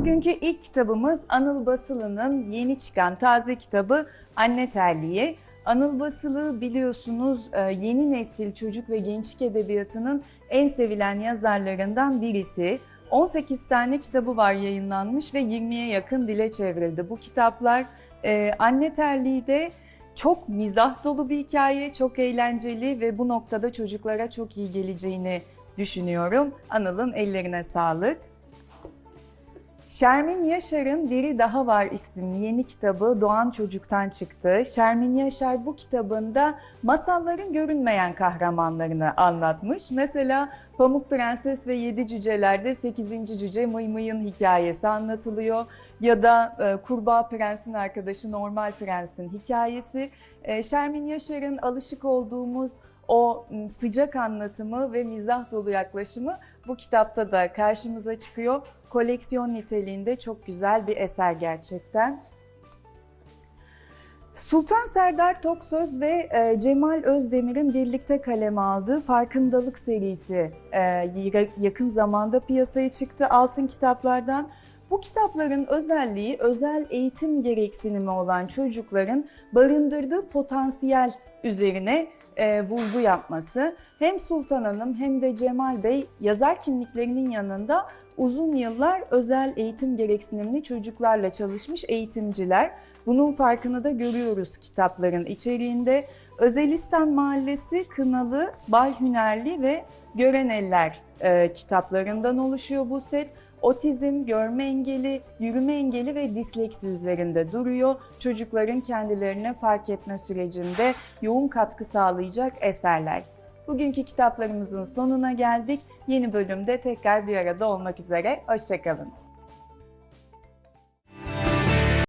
Bugünkü ilk kitabımız Anıl Basılı'nın yeni çıkan taze kitabı Anne Terliği. Anıl Basılı biliyorsunuz e, yeni nesil çocuk ve gençlik edebiyatının en sevilen yazarlarından birisi. 18 tane kitabı var yayınlanmış ve 20'ye yakın dile çevrildi. Bu kitaplar e, Anne Terliği de çok mizah dolu bir hikaye, çok eğlenceli ve bu noktada çocuklara çok iyi geleceğini düşünüyorum. Anıl'ın ellerine sağlık. Şermin Yaşar'ın Biri Daha Var isimli yeni kitabı Doğan Çocuk'tan çıktı. Şermin Yaşar bu kitabında masalların görünmeyen kahramanlarını anlatmış. Mesela Pamuk Prenses ve Yedi Cüceler'de 8. Cüce Mıy Mıy'ın hikayesi anlatılıyor. Ya da e, Kurbağa Prens'in arkadaşı Normal Prens'in hikayesi. E, Şermin Yaşar'ın alışık olduğumuz o sıcak anlatımı ve mizah dolu yaklaşımı bu kitapta da karşımıza çıkıyor. Koleksiyon niteliğinde çok güzel bir eser gerçekten. Sultan Serdar Toksöz ve e, Cemal Özdemir'in birlikte kaleme aldığı Farkındalık serisi e, yakın zamanda piyasaya çıktı altın kitaplardan. Bu kitapların özelliği özel eğitim gereksinimi olan çocukların barındırdığı potansiyel üzerine e, vurgu yapması. Hem Sultan Hanım hem de Cemal Bey yazar kimliklerinin yanında uzun yıllar özel eğitim gereksinimli çocuklarla çalışmış eğitimciler. Bunun farkını da görüyoruz kitapların içeriğinde. Özelistan Mahallesi, Kınalı, Bay Hünerli ve Gören Eller e, kitaplarından oluşuyor bu set. Otizm, görme engeli, yürüme engeli ve disleksi üzerinde duruyor. Çocukların kendilerine fark etme sürecinde yoğun katkı sağlayacak eserler. Bugünkü kitaplarımızın sonuna geldik. Yeni bölümde tekrar bir arada olmak üzere. Hoşçakalın.